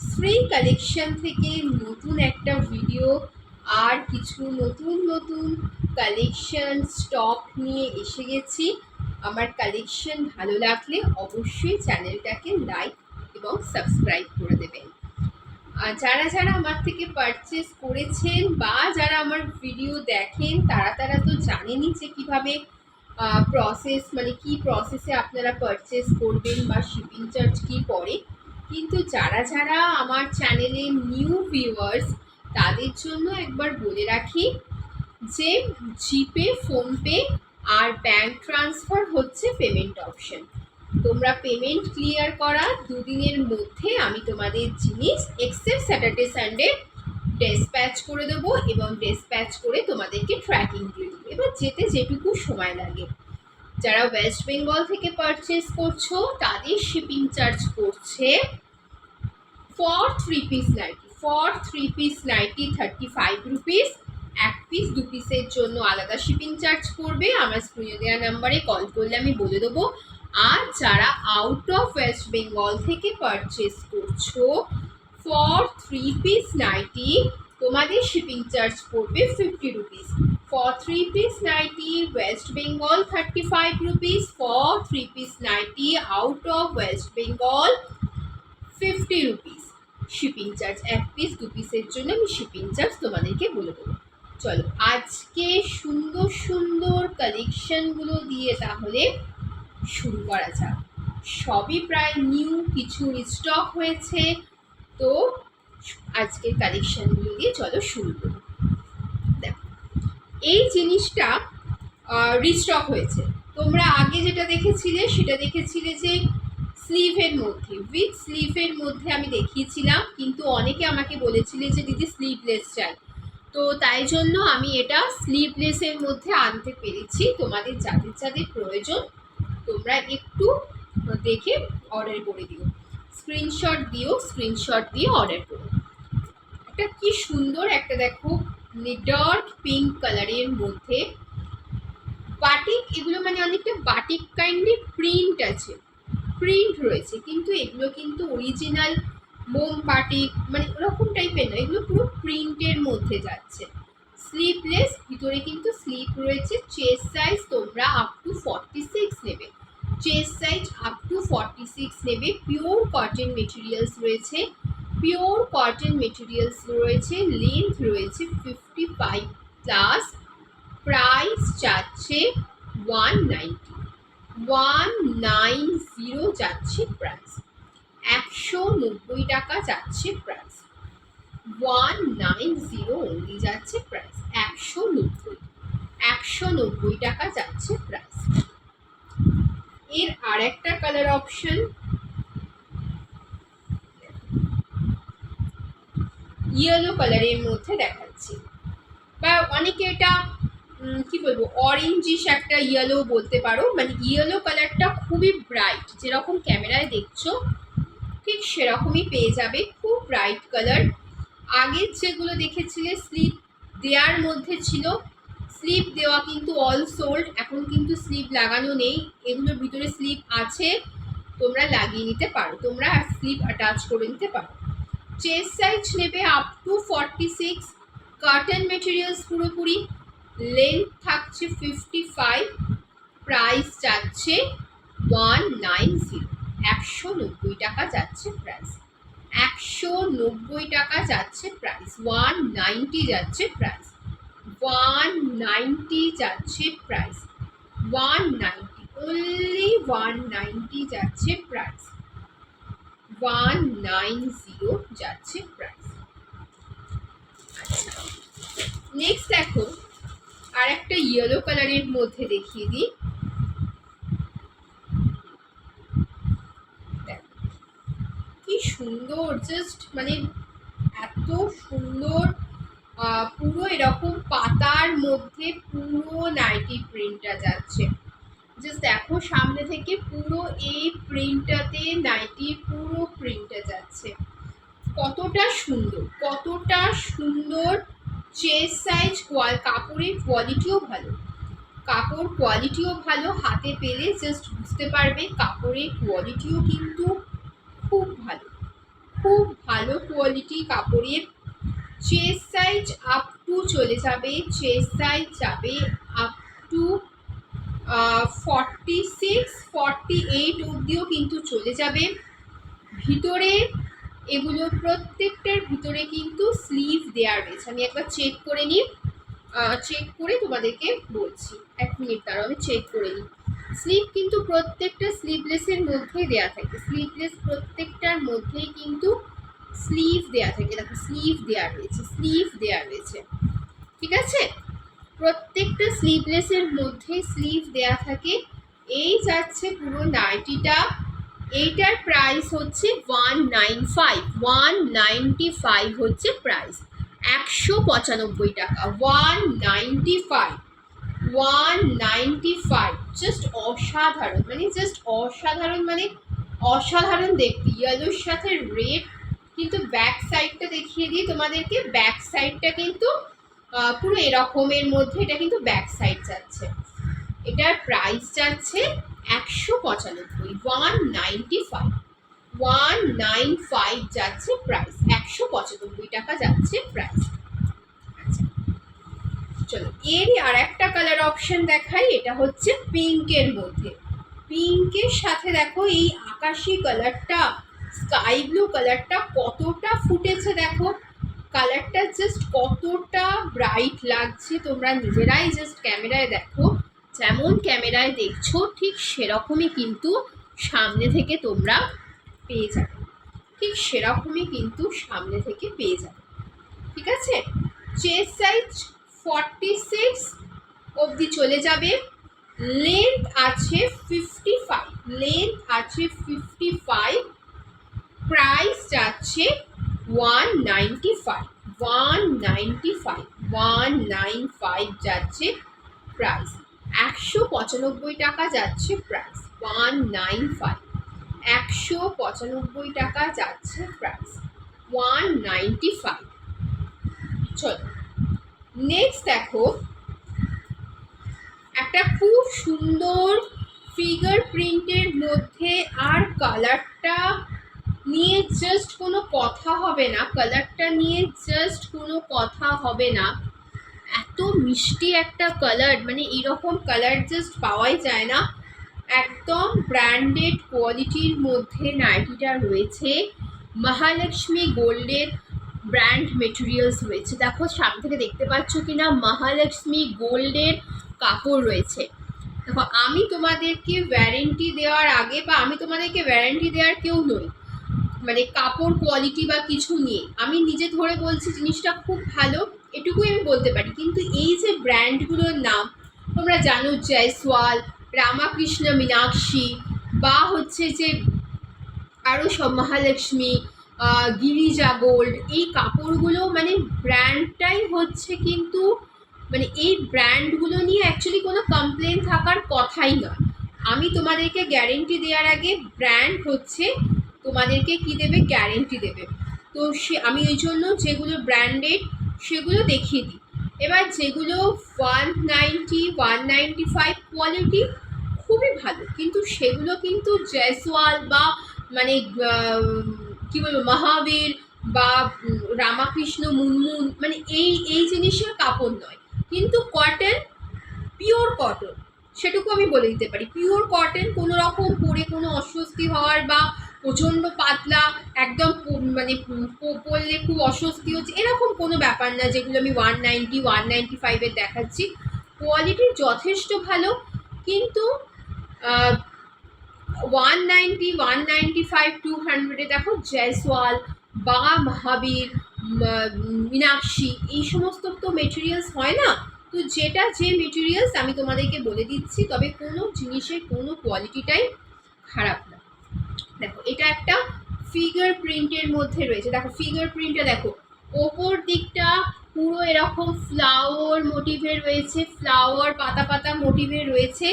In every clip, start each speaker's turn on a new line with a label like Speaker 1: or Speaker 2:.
Speaker 1: Shri collection থেকে নতুন একটা ভিডিও আর কিছু নতুন নতুন কালেকশন স্টক নিয়ে এসে গেছি। আমার কালেকশন ভালো লাগলে অবশ্যই চ্যানেলটাকে লাইক এবং সাবস্ক্রাইব করে দেবেন। আর যারা যারা আমার থেকে পারচেস করেছেন বা যারা আমার ভিডিও দেখেন, তারা তারা তো জানেনই যে কীভাবে প্রসেস মানে কি প্রসেসে আপনারা পারচেস করবেন বা শিপিং চার্জ কী পড়ে। কিন্তু যারা যারা আমার চ্যানেলে নিউ ভিউয়ার্স তাদের জন্য একবার বলে রাখি যে জিপে, ফোনপে আর ব্যাঙ্ক ট্রান্সফার হচ্ছে পেমেন্ট অপশন তোমরা পেমেন্ট ক্লিয়ার করা দুদিনের মধ্যে আমি তোমাদের জিনিস এক্সেপ্ট স্যাটারডে সানডে ডেসপ্যাচ করে দেবো এবং ডেসপ্যাচ করে তোমাদেরকে ট্র্যাকিং দিয়ে দেবো। এবার যেতে যেটুকু সময় লাগে। যারা ওয়েস্ট বেঙ্গল থেকে পারচেস করছ, তাদের শিপিং চার্জ করছে for three piece nighty for three piece nighty thirty five rupees এক পিস দু পিসের জন্য আলাদা শিপিং চার্জ করবে আমার স্ক্রিনে দেওয়া নাম্বারে কল করলে আমি বলে দেবো। আর যারা আউট অফ ওয়েস্ট বেঙ্গল থেকে পারচেস করছ ফর থ্রি পিস নাইটি তোমাদের শিপিং চার্জ পড়বে fifty rupees three piece nighty West Bengal thirty five rupees for three piece nighty out of West Bengal fifty rupees shipping charge এক piece দু পিসের জন্য আমি shipping charge তোমাদেরকে বলে দেবো। চলো, আজকে সুন্দর সুন্দর কালেকশনগুলো দিয়ে তাহলে শুরু করা যাক। সবই প্রায় নিউ কিছু স্টক হয়েছে। তো আজকের কালেকশনগুলো দিয়ে চলো শুরু করি। এই জিনিসটা রিস্টক হয়েছে। তোমরা আগে যেটা দেখেছিলে, সেটা দেখেছিলে যে স্লিভের মধ্যে। উইথ স্লিভের মধ্যে আমি দেখিয়েছিলাম, কিন্তু অনেকে আমাকে বলেছিলে যে, দিদি স্লিভলেস চাই। তো তাই জন্য আমি এটা স্লিভলেসের মধ্যে আনতে পেরেছি। তোমাদের যাদের যাদের প্রয়োজন, তোমরা একটু দেখে অর্ডার করে দিও। স্ক্রিনশট দিও স্ক্রিনশট দিয়ে অর্ডার করো। একটা কি সুন্দর একটা, দেখো ডার্ক পিঙ্ক কালারের মধ্যে বাটিক এগুলো মানে অনেকটা বাটিক কাইন্ডলি প্রিন্ট আছে। প্রিন্ট রয়েছে, কিন্তু এগুলো কিন্তু অরিজিনাল মোম বাটিক মানে ওরকম টাইপের না, এগুলো পুরো প্রিন্টের মধ্যে যাচ্ছে। স্লিপলেস ভিতরে কিন্তু স্লিপ রয়েছে চেস্ট সাইজ তোমরা আপ টু ফর্টি সিক্স নেবে। Chest size up to forty six নেবে পিওর কটন মেটেরিয়ালস রয়েছে। পিওর কটন মেটেরিয়ালস রয়েছে লেন্থ রয়েছে ফিফটি ফাইভ প্লাস প্রাইস যাচ্ছে one ninety one nine zero যাচ্ছে প্রাইস একশো নব্বই টাকা যাচ্ছে price one nine zero only যাচ্ছে প্রাইস একশো নব্বই। একশো নব্বই টাকা যাচ্ছে প্রাইস এর আর একটা কালার অপশন ইয়েলো কালারের মধ্যে দেখাচ্ছি। বা অনেকে এটা কি বলব অরেঞ্জিস একটা ইয়েলো বলতে পারো। মানে ইয়েলো কালারটা খুবই ব্রাইট যেরকম ক্যামেরায় দেখছ, ঠিক সেরকমই পেয়ে যাবে, খুব ব্রাইট কালার আগের যেগুলো দেখেছিলে স্লিপ দেওয়ার মধ্যে ছিল। স্লিপ দেওয়া কিন্তু অল সোল্ড এখন কিন্তু স্লিপ লাগানো নেই। এগুলোর ভিতরে স্লিপ আছে, তোমরা লাগিয়ে নিতে পারো। তোমরা স্লিপ অ্যাটাচ করে নিতে পারো। চেস্ট সাইজ নেবে up to forty six cotton materials পুরোপুরি লেন্থ থাকছে ফিফটি ফাইভ প্রাইস যাচ্ছে ওয়ান নাইন জিরো একশো নব্বই টাকা যাচ্ছে প্রাইস একশো নব্বই টাকা যাচ্ছে প্রাইস ওয়ান নাইনটি যাচ্ছে প্রাইস ওয়ান নাইনটি যাচ্ছে price one ninety only one ninety যাচ্ছে প্রাইস ওয়ান নাইন জিরো যাচ্ছে প্রাইস নেক্সট দেখো আর একটা ইয়েলো কালারের মধ্যে দেখিয়ে দিই। কি সুন্দর জাস্ট মানে এত সুন্দর পুরো এরকম পাতার মধ্যে পুরো নাইটি প্রিন্টটা যাচ্ছে। জাস্ট দেখো, সামনে থেকে পুরো এই প্রিন্টটাতে নাইটি পুরো প্রিন্টটা যাচ্ছে। কতটা সুন্দর কতটা সুন্দর চেস্ট সাইজ কোয়াল কাপড়ের কোয়ালিটিও ভালো। কাপড় কোয়ালিটিও ভালো, হাতে পেলে জাস্ট বুঝতে পারবে কাপড়ের কোয়ালিটিও কিন্তু খুব ভালো। খুব ভালো কোয়ালিটি কাপড়ের। চেস্ট সাইজ আপ টু চলে যাবে চেস্ট সাইজ যাবে up to forty six forty eight অবধিও কিন্তু চলে যাবে। ভিতরে এগুলো প্রত্যেকটার ভিতরে কিন্তু স্লিভ দেওয়া রয়েছে। আমি একবার চেক করে নিই। চেক করে তোমাদেরকে বলছি। এক মিনিট দাঁড়াও, আমি চেক করে নিই। স্লিভ কিন্তু প্রত্যেকটা স্লিভলেসের মধ্যেই দেওয়া থাকে। স্লিভলেস প্রত্যেকটার মধ্যেই কিন্তু স্লিভ দেওয়া থাকে। দেখো স্লিভ দেওয়া রয়েছে স্লিভ দেওয়া রয়েছে। ঠিক আছে? প্রত্যেকটা স্লিভলেসের মধ্যে স্লিভ দেওয়া থাকে। এই যাচ্ছে পুরো নাইটিটা এইটার প্রাইস হচ্ছে one nine five one ninety five হচ্ছে প্রাইস একশো পঁচানব্বই টাকা। One ninety five one ninety five just অসাধারণ। মানে জাস্ট অসাধারণ মানে অসাধারণ দেখতে। ইয়েলোর সাথে রেড কিন্তু ব্যাক সাইডটা দেখিয়ে দিই তোমাদেরকে। ব্যাক সাইডটা কিন্তু পুরো এরকমের মধ্যে এটা কিন্তু ব্যাক সাইড যাচ্ছে। এটার প্রাইস যাচ্ছে একশো পঁচানব্বই one ninety five one nine five যাচ্ছে প্রাইস একশো পঁচানব্বই টাকা যাচ্ছে প্রাইস আচ্ছা চলো, এরই আর একটা কালার অপশন দেখাই, এটা হচ্ছে পিঙ্কের মধ্যে। পিঙ্কের সাথে দেখো এই আকাশি কালারটা স্কাই ব্লু কালারটা কতটা ফুটেছে দেখো। কালারটা জাস্ট কতটা ব্রাইট লাগছে তোমরা নিজেরাই জাস্ট ক্যামেরায় দেখো। যেমন ক্যামেরায় দেখছ, ঠিক সেরকমই কিন্তু সামনে থেকে তোমরা পেয়ে যাবে। ঠিক সেরকমই কিন্তু সামনে থেকে পেয়ে যাবে। ঠিক আছে? চেস্ট সাইজ ফর্টি সিক্স অবধি চলে যাবে। লেন্থ আছে ফিফটি ফাইভ লেন্থ আছে ফিফটি ফাইভ প্রাইস যাচ্ছে one ninety five one ninety five one nine five যাচ্ছে প্রাইস একশো পঁচানব্বই টাকা যাচ্ছে প্রাইস ওয়ান নাইন ফাইভ একশো পঁচানব্বই টাকা যাচ্ছে প্রাইস ওয়ান নাইনটি ফাইভ চলো নেক্সট দেখো, একটা খুব সুন্দর ফিগার প্রিন্টের মধ্যে আর কালারটা নিয়ে জাস্ট কোনো কথা হবে না কালারটা নিয়ে জাস্ট কোনো কথা হবে না। এত মিষ্টি একটা কালার মানে এরকম কালার জাস্ট পাওয়াই যায় না। একদম ব্র্যান্ডেড কোয়ালিটির মধ্যে নাইটিটা রয়েছে। মহালক্ষ্মী গোল্ডের ব্র্যান্ড মেটেরিয়ালস রয়েছে। দেখো, সামনে থেকে দেখতে পাচ্ছ কি না মহালক্ষ্মী গোল্ডের কাপড় রয়েছে। দেখো, আমি তোমাদেরকে ওয়ারেন্টি দেওয়ার আগে বা আমি তোমাদেরকে ওয়ারেন্টি দেওয়ার কেউ নই। মানে কাপড় কোয়ালিটি বা কিছু নিয়ে আমি নিজে ধরে বলছি জিনিসটা খুব ভালো, এটুকুই আমি বলতে পারি। কিন্তু এই যে ব্র্যান্ডগুলোর নাম, তোমরা জানো জয়সওয়াল, রামাকৃষ্ণ মীনাক্ষী, বা হচ্ছে যে আরও সব মহালক্ষ্মী গিরিজা গোল্ড, এই কাপড়গুলো মানে ব্র্যান্ডটাই হচ্ছে কিন্তু মানে এই ব্র্যান্ডগুলো নিয়ে অ্যাকচুয়ালি কোনো কমপ্লেন থাকার কথাই নয়। আমি তোমাদেরকে গ্যারেন্টি দেওয়ার আগে ব্র্যান্ড হচ্ছে তোমাদেরকে কি দেবে? গ্যারেন্টি দেবে। তো সে, আমি ওই জন্য যেগুলো ব্র্যান্ডেড সেগুলো দেখিয়ে দিই। এবার যেগুলো one ninety one ninety five quality খুবই ভালো। কিন্তু সেগুলো কিন্তু জয়সওয়াল বা মানে কি বলব, মহাবীর বা রামাকৃষ্ণ, মুনমুন মানে এই এই জিনিসের কাপড় নয়। কিন্তু কটন পিওর কটন সেটুকু আমি বলে দিতে পারি। পিওর কটন কোনো রকম পরে কোনো অস্বস্তি হওয়ার বা প্রচণ্ড পাতলা, একদম মানে প- প- পরলে খুব অস্বস্তি হচ্ছে। এরকম কোনো ব্যাপার না যেগুলো আমি ওয়ান নাইনটি ওয়ান নাইনটি ফাইভের দেখাচ্ছি। কোয়ালিটি যথেষ্ট ভালো, কিন্তু one ninety one ninety five two হান্ড্রেডে দেখো জয়সওয়াল বা মহাবীর মীনাক্ষী এই সমস্ত তো মেটেরিয়ালস হয় না। তো যেটা যে মেটেরিয়ালস আমি তোমাদেরকে বলে দিচ্ছি, তবে কোনো জিনিসের কোনো কোয়ালিটিটাই খারাপ না। দেখো, এটা একটা ফিগার প্রিন্টের মধ্যে রয়েছে। দেখো ফিগার প্রিন্টটা দেখো, ওপর দিকটা পুরো এরকম ফ্লাওয়ার মোটিভে রয়েছে ফ্লাওয়ার পাতা পাতা মোটিভে রয়েছে।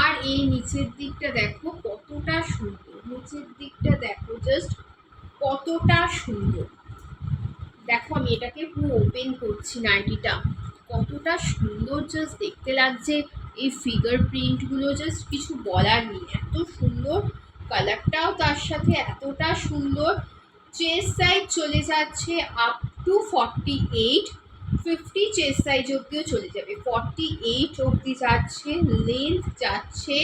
Speaker 1: আর এই নিচের দিকটা দেখো, কতটা সুন্দর। নিচের দিকটা দেখো জাস্ট কতটা সুন্দর। দেখো, আমি এটাকে পুরো ওপেন করছি নাইটিটা। কতটা সুন্দর জাস্ট দেখতে লাগছে। এই ফিগার প্রিন্টগুলো জাস্ট কিছু বলার নেই। এত সুন্দর কালারটাও তার সাথে এতটা সুন্দর। চেস্ট সাইজ চলে যাচ্ছে up to forty eight fifty chest size অবধিও চলে যাবে। ফর্টি এইট অবধি যাচ্ছে লেন্থ যাচ্ছে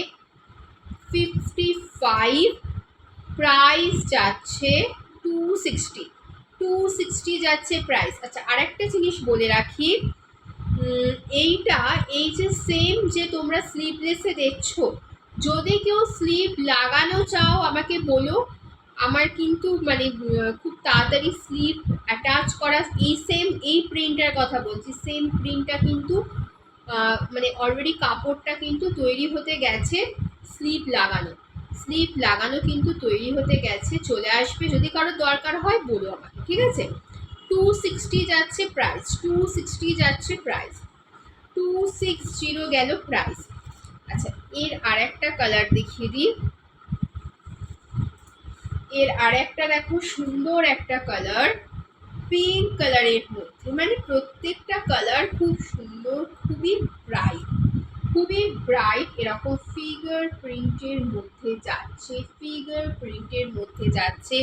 Speaker 1: ফিফটি ফাইভ প্রাইস যাচ্ছে টু সিক্সটি টু সিক্সটি যাচ্ছে প্রাইস আচ্ছা আরেকটা জিনিস বলে রাখি এইটা, এই যে সেম যে তোমরা স্লিভলেসে দেখছ যদি কেউ স্লিভ লাগানো চাও আমাকে বলো। আমার কিন্তু মানে খুব তাড়াতাড়ি স্লিভ অ্যাটাচ করা, এই সেম এই প্রিন্টার কথা বলছি। সেম প্রিন্টটা কিন্তু মানে অলরেডি কাপড়টা কিন্তু তৈরি হতে গেছে স্লিভ লাগানো। স্লিভ লাগানো কিন্তু তৈরি হতে গেছে, চলে আসবে। যদি কারও দরকার হয়, বলো আমাকে, ঠিক আছে? টু সিক্সটি যাচ্ছে প্রাইস টু সিক্সটি যাচ্ছে প্রাইস টু সিক্স জিরো গেল প্রাইস আচ্ছা এর আর একটা কালার দেখিয়ে দিই। এর আর একটা দেখো, সুন্দর একটা কালার পিঙ্ক কালারের মধ্যে। মানে প্রত্যেকটা কালার খুব সুন্দর, খুবই ব্রাইট খুবই ব্রাইট এরকম ফিগার প্রিন্টের মধ্যে যাচ্ছে ফিগার প্রিন্টের মধ্যে যাচ্ছে।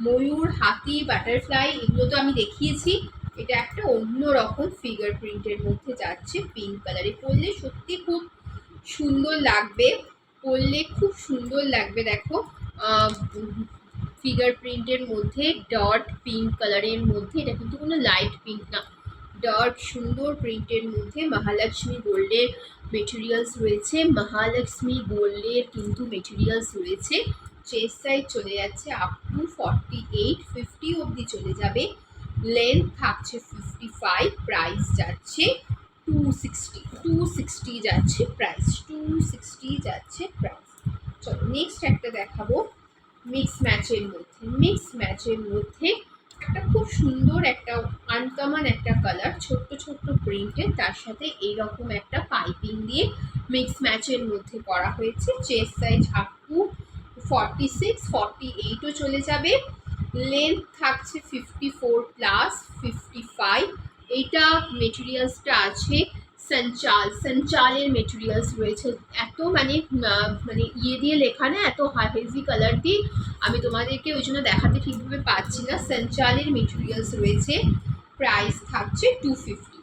Speaker 1: ময়ূর, হাতি বাটারফ্লাই এগুলো তো আমি দেখিয়েছি। এটা একটা অন্য রকম ফিগার প্রিন্টের মধ্যে যাচ্ছে পিঙ্ক কালারে পরলে সত্যি খুব সুন্দর লাগবে পরলে খুব সুন্দর লাগবে, দেখো। ফিগার প্রিন্টের মধ্যে ডট পিঙ্ক কালারের মধ্যে, এটা কিন্তু কোনো লাইট পিঙ্ক না ডট সুন্দর প্রিন্টের মধ্যে মহালক্ষ্মী গোল্ডের মেটেরিয়ালস রয়েছে, মহালক্ষ্মী গোল্ডের কিন্তু মেটেরিয়ালস রয়েছে চেস্ট সাইজ চলে যাচ্ছে up to forty eight fifty অবধি চলে যাবে লেন্থ থাকছে ফিফটি ফাইভ প্রাইস যাচ্ছে টু সিক্সটি টু সিক্সটি যাচ্ছে প্রাইস টু সিক্সটি যাচ্ছে প্রাইস চলো নেক্সট একটা দেখাবো মিক্স ম্যাচের মধ্যে। মিক্স ম্যাচের মধ্যে একটা খুব সুন্দর একটা আনকমন একটা কালার ছোট্ট ছোট্ট প্রিন্টের তার সাথে এইরকম একটা পাইপিং দিয়ে মিক্স ম্যাচের মধ্যে করা হয়েছে। Chest size up forty six forty এইটও চলে যাবে। লেন্থ থাকছে fifty four plus fifty five এইটা মেটেরিয়ালসটা আছে সঞ্চাল সঞ্চালের মেটেরিয়ালস রয়েছে এত মানে আহ, মানে ইয়ে দিয়ে লেখা না এত হেভি কালার দিয়ে আমি তোমাদেরকে ওই জন্য দেখাতে ঠিকভাবে পাচ্ছি না সঞ্চালের মেটেরিয়ালস রয়েছে প্রাইস থাকছে টু ফিফটি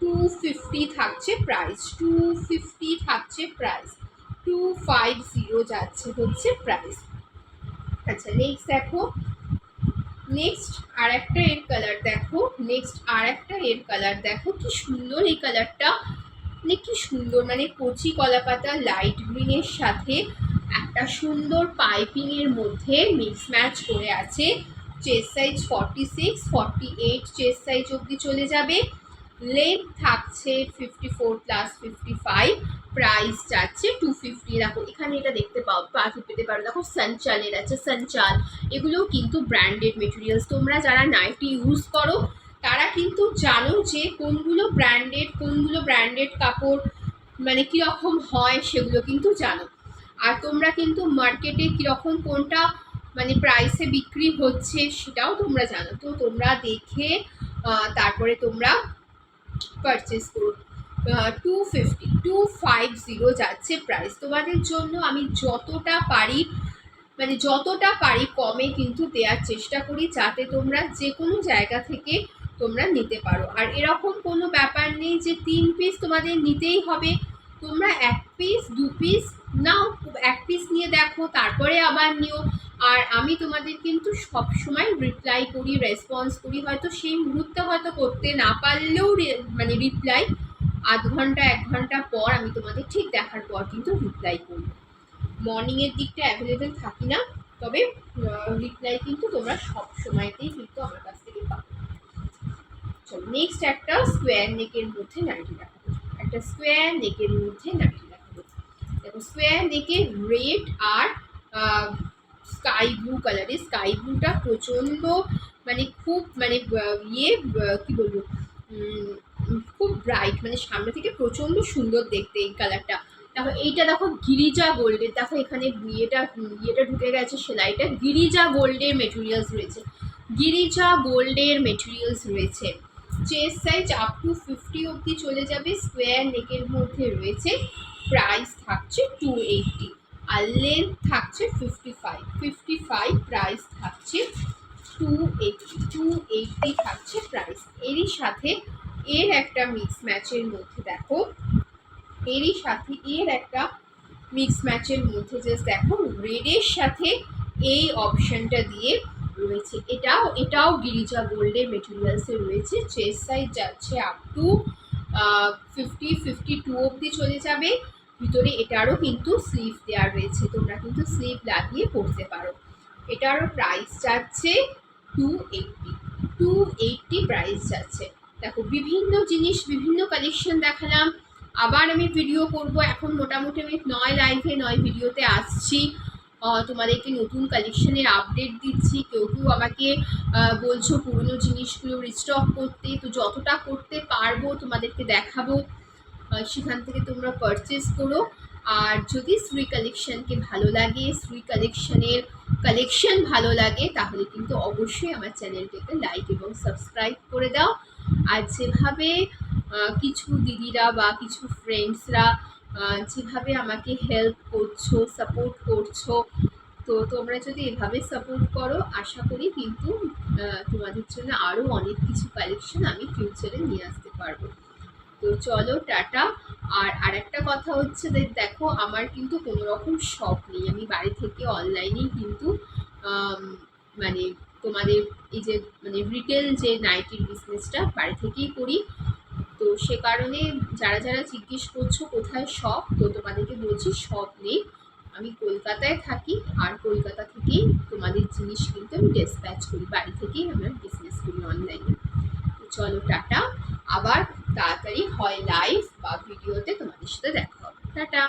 Speaker 1: টু ফিফটি থাকছে প্রাইস টু ফিফটি থাকছে প্রাইস টু ফাইভ জিরো যাচ্ছে হচ্ছে প্রাইস আচ্ছা নেক্সট দেখো নেক্সট আর একটা এর কালার দেখো। নেক্সট আর একটা এর কালার দেখো। কি সুন্দর এই কালারটা মানে কি সুন্দর মানে কচি কলা পাতা লাইট গ্রিনের সাথে একটা সুন্দর পাইপিংয়ের মধ্যে মিক্স ম্যাচ করে আছে। Chest size forty six forty eight chest size অবধি চলে যাবে। লেন্থ থাকছে fifty four plus fifty five price যাচ্ছে টু ফিফটি দেখো, এখানে এটা দেখতে পাও পেতে পারো। দেখো সঞ্চালের আছে সঞ্চাল এগুলোও কিন্তু ব্র্যান্ডেড মেটেরিয়ালস তোমরা যারা নাইটি ইউজ করো, তারা কিন্তু জানো যে কোনগুলো ব্র্যান্ডেড কোনগুলো ব্র্যান্ডেড কাপড় মানে কীরকম হয় সেগুলো কিন্তু জানো। আর তোমরা কিন্তু মার্কেটে কীরকম কোনটা মানে প্রাইসে বিক্রি হচ্ছে সেটাও তোমরা জানো। তো তোমরা দেখে তারপরে তোমরা পারচেস করো two fifty two five zero যাচ্ছে প্রাইস তোমাদের জন্য আমি যতটা পারি মানে যতটা পারি কমে কিন্তু দেওয়ার চেষ্টা করি, যাতে তোমরা যে কোনো জায়গা থেকে তোমরা নিতে পারো। আর এরকম কোনো ব্যাপার নেই যে তিন পিস তোমাদের নিতেই হবে। তোমরা এক পিস দু পিস নাও, এক পিস নিয়ে দেখো, তারপরে আবার নিও। আর আমি তোমাদের কিন্তু সব সময় রিপ্লাই করি রেসপন্স করি। হয়তো সেই মুহূর্তে হয়তো করতে না পারলেও মানে রিপ্লাই আধ ঘণ্টা, এক ঘণ্টা পর আমি তোমাদের ঠিক দেখার পর কিন্তু রিপ্লাই করি। মর্নিংয়ের দিকটা অ্যাভেলেবেল থাকি না, তবে রিপ্লাই কিন্তু তোমরা সব সময়তেই কিন্তু আমার কাছ থেকে পাবে। চলো নেক্সট একটা স্কোয়ার নেকের মধ্যে নাইটি দেখাবো একটা স্কোয়ার নেকের মধ্যে নাইটি দেখাবো দেখো স্কোয়ার নেকে রেড আর স্কাই ব্লু কালারের স্কাই ব্লুটা প্রচণ্ড মানে খুব মানে ইয়ে কি বলব খুব ব্রাইট মানে সামনে থেকে প্রচণ্ড সুন্দর দেখতে এই কালারটা দেখো, এইটা দেখো গিরিজা গোল্ডের দেখো, এখানে ইয়েটা ইয়েটা ঢুকে গেছে সেলাইটা। গিরিজা গোল্ডের মেটেরিয়ালস রয়েছে। গিরিজা গোল্ডের মেটেরিয়ালস রয়েছে। Chest size up to fifty অবধি চলে যাবে। স্কোয়ার নেকের মধ্যে রয়েছে। প্রাইস থাকছে টু এইটটি আর লেন্থ থাকছে fifty five fifty five price থাকছে টু এইটটি টু এইটটি থাকছে প্রাইস এরই সাথে এর একটা মিক্স ম্যাচের মধ্যে দেখো। এরই সাথে এর একটা মিক্স ম্যাচের মধ্যে জাস্ট দেখো রেডের সাথে এই অপশনটা দিয়ে রয়েছে। এটাও এটাও গিরিজা গোল্ডের মেটেরিয়ালসে রয়েছে। চেস্ট সাইজ যাচ্ছে up to fifty fifty two অবধি চলে যাবে। ভিতরে এটারও কিন্তু স্লিভ দেওয়া রয়েছে, তোমরা কিন্তু স্লিভ লাগিয়ে পড়তে পারো। এটারও প্রাইস যাচ্ছে two eighty two eighty price যাচ্ছে। দেখো, বিভিন্ন জিনিস, বিভিন্ন কালেকশন দেখালাম। আবার আমি ভিডিও করব। এখন মোটামুটি আমি নয় লাইভে নয় ভিডিওতে আসছি। তোমাদেরকে নতুন কালেকশনের আপডেট দিচ্ছি। কেউ কেউ আমাকে বলছো পুরনো জিনিসগুলো রিস্টক করতে। তো যতটা করতে পারব তোমাদেরকে দেখাবো। সেখান থেকে তোমরা পারচেস করো। আর যদি শ্রী কালেকশনকে ভালো লাগে, শ্রী কালেকশানের কালেকশন ভালো লাগে, তাহলে কিন্তু অবশ্যই আমার চ্যানেলটিকে লাইক এবং সাবস্ক্রাইব করে দাও। আর যেভাবে কিছু দিদিরা বা কিছু ফ্রেন্ডসরা যেভাবে আমাকে হেল্প করছ সাপোর্ট করছ, তো তোমরা যদি এভাবে সাপোর্ট করো, আশা করি কিন্তু তোমাদের জন্য আরও অনেক কিছু কালেকশন আমি ফিউচারে নিয়ে আসতে পারব। তো চলো, টাটা। আর আরেকটা কথা হচ্ছে দেখো, আমার কিন্তু কোনো রকম শপ নেই। আমি বাড়ি থেকে অনলাইনেই কিন্তু মানে তোমাদের এই যে মানে রিটেল যে নাইটির বিজনেসটা বাড়ি থেকেই করি। তো সে কারণে যারা যারা জিজ্ঞেস করছ কোথায় শপ তো তোমাদেরকে বলছি শপ নেই। আমি কলকাতায় থাকি আর কলকাতা থেকেই তোমাদের জিনিস কিন্তু আমি ডিসপ্যাচ করি। বাড়ি থেকেই আমরা বিজনেস করি অনলাইনে চলো টাটা। আবার তাড়াতাড়ি হয় লাইভ বা ভিডিওতে তোমাদের সাথে দেখা হবে। টাটা।